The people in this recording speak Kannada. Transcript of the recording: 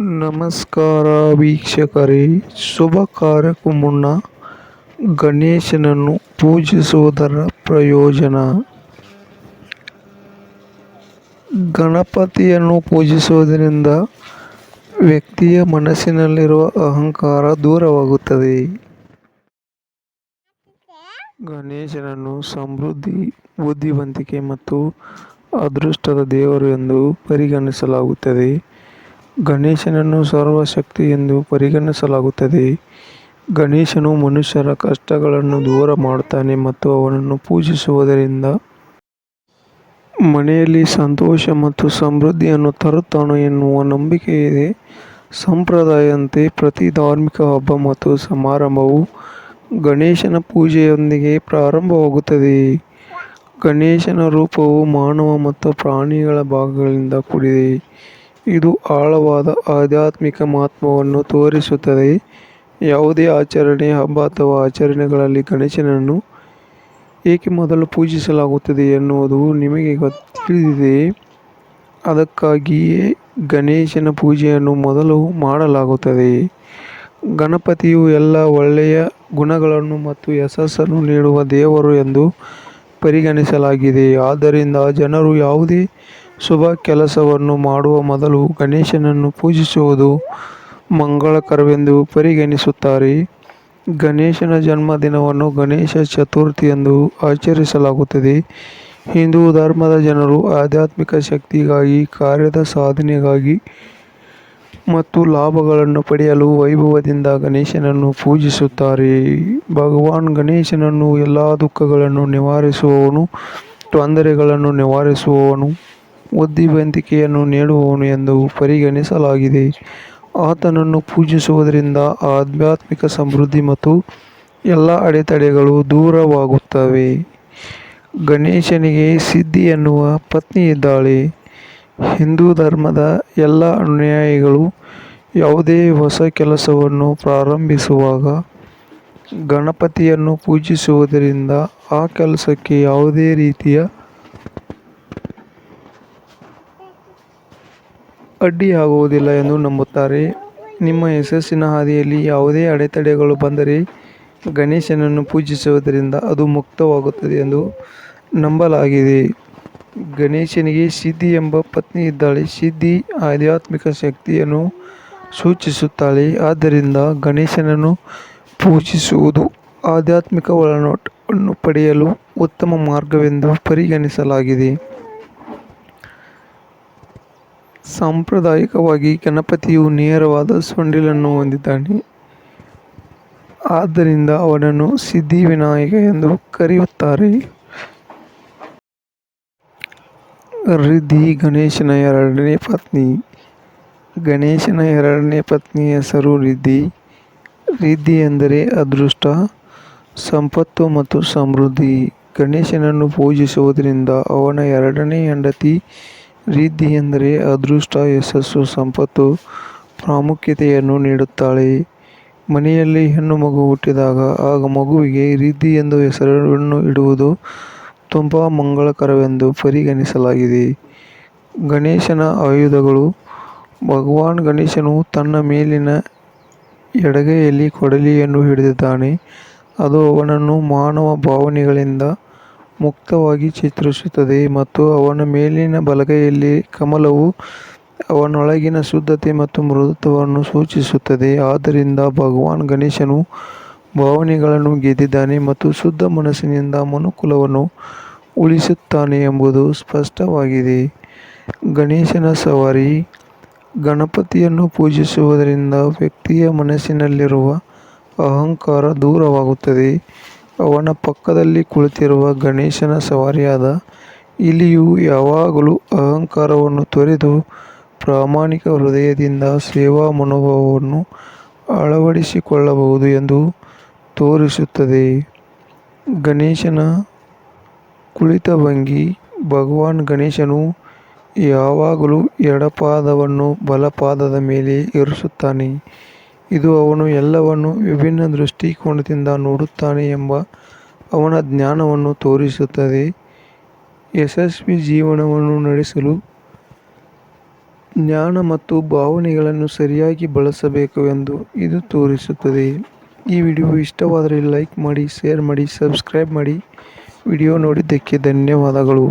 ನಮಸ್ಕಾರ ವೀಕ್ಷಕರೇ. ಶುಭ ಕಾರ್ಯಕ್ಕೂ ಮುನ್ನ ಗಣೇಶನನ್ನು ಪೂಜಿಸುವುದರ ಪ್ರಯೋಜನ. ಗಣಪತಿಯನ್ನು ಪೂಜಿಸುವುದರಿಂದ ವ್ಯಕ್ತಿಯ ಮನಸ್ಸಿನಲ್ಲಿರುವ ಅಹಂಕಾರ ದೂರವಾಗುತ್ತದೆ. ಗಣೇಶನನ್ನು ಸಮೃದ್ಧಿ, ಬುದ್ಧಿವಂತಿಕೆ ಮತ್ತು ಅದೃಷ್ಟದ ದೇವರು ಎಂದು ಪರಿಗಣಿಸಲಾಗುತ್ತದೆ. ಗಣೇಶನನ್ನು ಸರ್ವಶಕ್ತಿ ಎಂದು ಪರಿಗಣಿಸಲಾಗುತ್ತದೆ. ಗಣೇಶನು ಮನುಷ್ಯರ ಕಷ್ಟಗಳನ್ನು ದೂರ ಮಾಡುತ್ತಾನೆ ಮತ್ತು ಅವನನ್ನು ಪೂಜಿಸುವುದರಿಂದ ಮನೆಯಲ್ಲಿ ಸಂತೋಷ ಮತ್ತು ಸಮೃದ್ಧಿಯನ್ನು ತರುತ್ತಾನೆ ಎನ್ನುವ ನಂಬಿಕೆ ಇದೆ. ಸಂಪ್ರದಾಯದಂತೆ ಪ್ರತಿ ಧಾರ್ಮಿಕ ಹಬ್ಬ ಮತ್ತು ಸಮಾರಂಭವು ಗಣೇಶನ ಪೂಜೆಯೊಂದಿಗೆ ಪ್ರಾರಂಭವಾಗುತ್ತದೆ. ಗಣೇಶನ ರೂಪವು ಮಾನವ ಮತ್ತು ಪ್ರಾಣಿಗಳ ಭಾಗಗಳಿಂದ ಕೂಡಿದೆ. ಇದು ಆಳವಾದ ಆಧ್ಯಾತ್ಮಿಕ ಮಹತ್ವವನ್ನು ತೋರಿಸುತ್ತದೆ. ಯಾವುದೇ ಆಚರಣೆ, ಹಬ್ಬ ಅಥವಾ ಆಚರಣೆಗಳಲ್ಲಿ ಗಣೇಶನನ್ನು ಏಕೆ ಮೊದಲು ಪೂಜಿಸಲಾಗುತ್ತದೆ ಎನ್ನುವುದು ನಿಮಗೆ ತಿಳಿದಿದೆ ಅದಕ್ಕಾಗಿಯೇ ಗಣೇಶನ ಪೂಜೆಯನ್ನು ಮೊದಲು ಮಾಡಲಾಗುತ್ತದೆ. ಗಣಪತಿಯು ಎಲ್ಲ ಒಳ್ಳೆಯ ಗುಣಗಳನ್ನು ಮತ್ತು ಯಶಸ್ಸನ್ನು ನೀಡುವ ದೇವರು ಎಂದು ಪರಿಗಣಿಸಲಾಗಿದೆ. ಆದ್ದರಿಂದ ಜನರು ಯಾವುದೇ ಶುಭ ಕೆಲಸವನ್ನು ಮಾಡುವ ಮೊದಲು ಗಣೇಶನನ್ನು ಪೂಜಿಸುವುದು ಮಂಗಳಕರವೆಂದು ಪರಿಗಣಿಸುತ್ತಾರೆ. ಗಣೇಶನ ಜನ್ಮದಿನವನ್ನು ಗಣೇಶ ಚತುರ್ಥಿ ಎಂದು ಆಚರಿಸಲಾಗುತ್ತದೆ. ಹಿಂದೂ ಧರ್ಮದ ಜನರು ಆಧ್ಯಾತ್ಮಿಕ ಶಕ್ತಿಗಾಗಿ, ಕಾರ್ಯದ ಸಾಧನೆಗಾಗಿ ಮತ್ತು ಲಾಭಗಳನ್ನು ಪಡೆಯಲು ವೈಭವದಿಂದ ಗಣೇಶನನ್ನು ಪೂಜಿಸುತ್ತಾರೆ. ಭಗವಾನ್ ಗಣೇಶನನ್ನು ಎಲ್ಲ ದುಃಖಗಳನ್ನು ನಿವಾರಿಸುವವನು, ತೊಂದರೆಗಳನ್ನು ನಿವಾರಿಸುವವನು. ಬುದ್ಧಿವಂತಿಕೆಯನ್ನು ನೀಡುವವನು ಎಂದು ಪರಿಗಣಿಸಲಾಗಿದೆ. ಆತನನ್ನು ಪೂಜಿಸುವುದರಿಂದ ಆಧ್ಯಾತ್ಮಿಕ ಸಮೃದ್ಧಿ ಮತ್ತು ಎಲ್ಲ ಅಡೆತಡೆಗಳು ದೂರವಾಗುತ್ತವೆ. ಗಣೇಶನಿಗೆ ಸಿದ್ಧಿ ಎನ್ನುವ ಪತ್ನಿ ಇದ್ದಾಳೆ. ಹಿಂದೂ ಧರ್ಮದ ಎಲ್ಲ ಅನುಯಾಯಿಗಳು ಯಾವುದೇ ಹೊಸ ಕೆಲಸವನ್ನು ಪ್ರಾರಂಭಿಸುವಾಗ ಗಣಪತಿಯನ್ನು ಪೂಜಿಸುವುದರಿಂದ ಆ ಕೆಲಸಕ್ಕೆ ಯಾವುದೇ ರೀತಿಯ ಅಡ್ಡಿಯಾಗುವುದಿಲ್ಲ ಎಂದು ನಂಬುತ್ತಾರೆ. ನಿಮ್ಮ ಯಶಸ್ಸಿನ ಹಾದಿಯಲ್ಲಿ ಯಾವುದೇ ಅಡೆತಡೆಗಳು ಬಂದರೆ ಗಣೇಶನನ್ನು ಪೂಜಿಸುವುದರಿಂದ ಅದು ಮುಕ್ತವಾಗುತ್ತದೆ ಎಂದು ನಂಬಲಾಗಿದೆ. ಗಣೇಶನಿಗೆ ಸಿದ್ಧಿ ಎಂಬ ಪತ್ನಿ ಇದ್ದಾಳೆ. ಸಿದ್ಧಿ ಆಧ್ಯಾತ್ಮಿಕ ಶಕ್ತಿಯನ್ನು ಸೂಚಿಸುತ್ತಾಳೆ. ಆದ್ದರಿಂದ ಗಣೇಶನನ್ನು ಪೂಜಿಸುವುದು ಆಧ್ಯಾತ್ಮಿಕ ಒಳನೋಟವನ್ನು ಪಡೆಯಲು ಉತ್ತಮ ಮಾರ್ಗವೆಂದು ಪರಿಗಣಿಸಲಾಗಿದೆ. ಸಾಂಪ್ರದಾಯಿಕವಾಗಿ ಗಣಪತಿಯು ನೇರವಾದ ಸೊಂಡಿಲನ್ನು ಹೊಂದಿದ್ದಾನೆ. ಆದ್ದರಿಂದ ಅವನನ್ನು ಸಿದ್ಧಿವಿನಾಯಕ ಎಂದು ಕರೆಯುತ್ತಾರೆ. ರಿದ್ಧಿ ಗಣೇಶನ ಎರಡನೇ ಪತ್ನಿ. ಗಣೇಶನ ಎರಡನೇ ಪತ್ನಿಯ ಹೆಸರು ರಿದ್ಧಿ. ರಿದ್ಧಿ ಎಂದರೆ ಅದೃಷ್ಟ, ಸಂಪತ್ತು ಮತ್ತು ಸಮೃದ್ಧಿ. ಗಣೇಶನನ್ನು ಪೂಜಿಸುವುದರಿಂದ ಅವನ ಎರಡನೇ ಹೆಂಡತಿ ರಿದ್ಧಿ ಎಂದರೆ ಅದೃಷ್ಟ, ಯಶಸ್ಸು, ಸಂಪತ್ತು, ಪ್ರಾಮುಖ್ಯತೆಯನ್ನು ನೀಡುತ್ತಾಳೆ. ಮನೆಯಲ್ಲಿ ಹೆಣ್ಣು ಮಗು ಹುಟ್ಟಿದಾಗ ಆಗ ಮಗುವಿಗೆ ರಿದ್ಧಿ ಎಂದು ಹೆಸರನ್ನು ಇಡುವುದು ತುಂಬ ಮಂಗಳಕರವೆಂದು ಪರಿಗಣಿಸಲಾಗಿದೆ. ಗಣೇಶನ ಆಯುಧಗಳು, ಭಗವಾನ್ ಗಣೇಶನು ತನ್ನ ಮೇಲಿನ ಎಡಗೈಯಲ್ಲಿ ಕೊಡಲಿಯನ್ನು ಹಿಡಿದಿದ್ದಾನೆ. ಅದು ಅವನನ್ನು ಮಾನವ ಭಾವನೆಗಳಿಂದ ಮುಕ್ತವಾಗಿ ಚಿತ್ರಿಸುತ್ತದೆ ಮತ್ತು ಅವನ ಮೇಲಿನ ಬಲಗೈಯಲ್ಲಿ ಕಮಲವು ಅವನೊಳಗಿನ ಶುದ್ಧತೆ ಮತ್ತು ಮೃದುತ್ವವನ್ನು ಸೂಚಿಸುತ್ತದೆ. ಆದ್ದರಿಂದ ಭಗವಾನ್ ಗಣೇಶನು ಭಾವನೆಗಳನ್ನು ಗೆದ್ದಿದ್ದಾನೆ ಮತ್ತು ಶುದ್ಧ ಮನಸ್ಸಿನಿಂದ ಮನುಕುಲವನ್ನು ಉಳಿಸುತ್ತಾನೆ ಎಂಬುದು ಸ್ಪಷ್ಟವಾಗಿದೆ. ಗಣೇಶನ ಸವಾರಿ ಗಣಪತಿಯನ್ನು ಪೂಜಿಸುವುದರಿಂದ ವ್ಯಕ್ತಿಯ ಮನಸ್ಸಿನಲ್ಲಿರುವ ಅಹಂಕಾರ ದೂರವಾಗುತ್ತದೆ. ಅವನ ಪಕ್ಕದಲ್ಲಿ ಕುಳಿತಿರುವ ಗಣೇಶನ ಸವಾರಿಯಾದ ಇಲಿಯು ಯಾವಾಗಲೂ ಅಹಂಕಾರವನ್ನು ತೊರೆದು ಪ್ರಾಮಾಣಿಕ ಹೃದಯದಿಂದ ಸೇವಾ ಮನೋಭಾವವನ್ನು ಅಳವಡಿಸಿಕೊಳ್ಳಬಹುದು ಎಂದು ತೋರಿಸುತ್ತದೆ. ಗಣೇಶನ ಕುಳಿತ ಭಂಗಿ ಭಗವಾನ್ ಗಣೇಶನು ಯಾವಾಗಲೂ ಎಡಪಾದವನ್ನು ಬಲಪಾದದ ಮೇಲೆ ಇರಿಸುತ್ತಾನೆ ಇದು ಅವನು ಎಲ್ಲವನ್ನೂ ವಿಭಿನ್ನ ದೃಷ್ಟಿಕೋನದಿಂದ ನೋಡುತ್ತಾನೆ ಎಂಬ ಅವನ ಜ್ಞಾನವನ್ನು ತೋರಿಸುತ್ತದೆ. ಯಶಸ್ವಿ ಜೀವನವನ್ನು ನಡೆಸಲು ಜ್ಞಾನ ಮತ್ತು ಭಾವನೆಗಳನ್ನು ಸರಿಯಾಗಿ ಬಳಸಬೇಕು ಎಂದು ಇದು ತೋರಿಸುತ್ತದೆ. ಈ ವಿಡಿಯೋ ಇಷ್ಟವಾದರೆ ಲೈಕ್ ಮಾಡಿ, ಶೇರ್ ಮಾಡಿ, ಸಬ್ಸ್ಕ್ರೈಬ್ ಮಾಡಿ. ವಿಡಿಯೋ ನೋಡಿದ್ದಕ್ಕೆ ಧನ್ಯವಾದಗಳು.